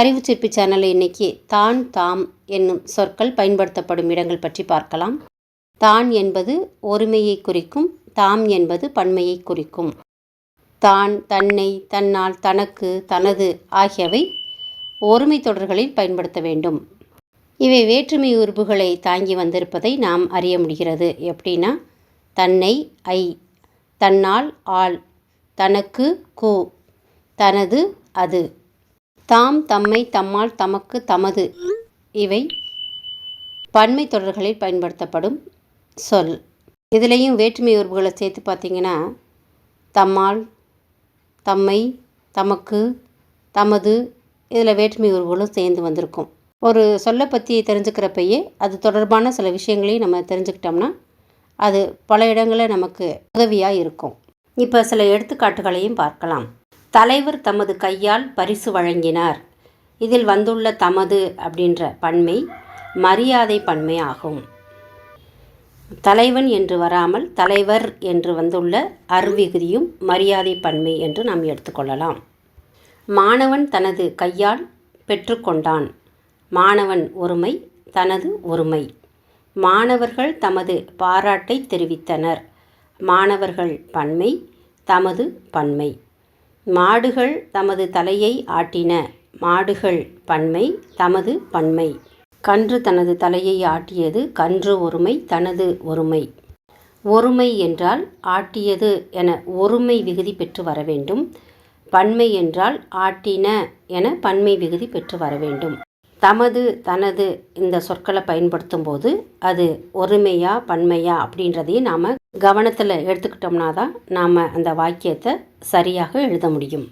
அறிவு சிற்பி சேனலில் இன்னைக்கு தான் தாம் என்னும் சொற்கள் பயன்படுத்தப்படும் இடங்கள் பற்றி பார்க்கலாம். தான் என்பது ஒருமையை குறிக்கும் தாம் என்பது பன்மையை குறிக்கும். தான் தன்னை தன்னால் தனக்கு தனது ஆகியவை ஒருமை தொடர்களில் பயன்படுத்த வேண்டும். இவை வேற்றுமை உறுப்புகளை தாங்கி வந்திருப்பதை நாம் அறிய முடிகிறது. எப்படின்னா தன்னை ஐ தன்னால் ஆள் தனக்கு கு தனது அது. தாம் தம்மை தம்மால் தமக்கு தமது. இவை பன்மை தொடர்களில் பயன்படுத்தப்படும் சொல். இதுலேயும் வேற்றுமை உறுப்புகளை சேர்த்து பார்த்தீங்கன்னா தம்மால் தம்மை தமக்கு தமது இதில் வேற்றுமை உறவுகளும் சேர்ந்து வந்திருக்கும். ஒரு சொல்லை பற்றி தெரிஞ்சுக்கிறப்பையே அது தொடர்பான சில விஷயங்களையும் நம்ம தெரிஞ்சுக்கிட்டோம்னா அது பல இடங்களில் நமக்கு உதவியாக இருக்கும். இப்போ சில எடுத்துக்காட்டுகளையும் பார்க்கலாம். தலைவர் தமது கையால் பரிசு வழங்கினார். இதில் வந்துள்ள தமது அப்படின்ற பன்மை மரியாதை பன்மை ஆகும். தலைவன் என்று வராமல் தலைவர் என்று வந்துள்ள அருவிகுதியும் மரியாதை பன்மை என்று நாம் எடுத்துக்கொள்ளலாம் மாணவன் தனது கையால் பெற்றுக்கொண்டான் மாணவன் ஒருமை தனது ஒருமை. மாணவர்கள் தமது பாராட்டை தெரிவித்தனர். மாணவர்கள் பன்மை தமது பன்மை. மாடுகள் தமது தலையை ஆட்டின. மாடுகள் பன்மை தமது பன்மை. கன்று தனது தலையை ஆட்டியது கன்று ஒருமை தனது ஒருமை. ஒருமை என்றால் ஆட்டியது என ஒருமை விகுதி பெற்று வர வேண்டும். பன்மை என்றால் ஆட்டின என பன்மை விகுதி பெற்று வர வேண்டும். தமது தனது இந்த சொற்களை பயன்படுத்தும் போது அது ஒருமையா பன்மையா அப்படின்றதையும் நாம் கவனத்தில் எடுத்துக்கிட்டோம்னா தான் நாம் அந்த வாக்கியத்தை சரியாக எழுத முடியும்.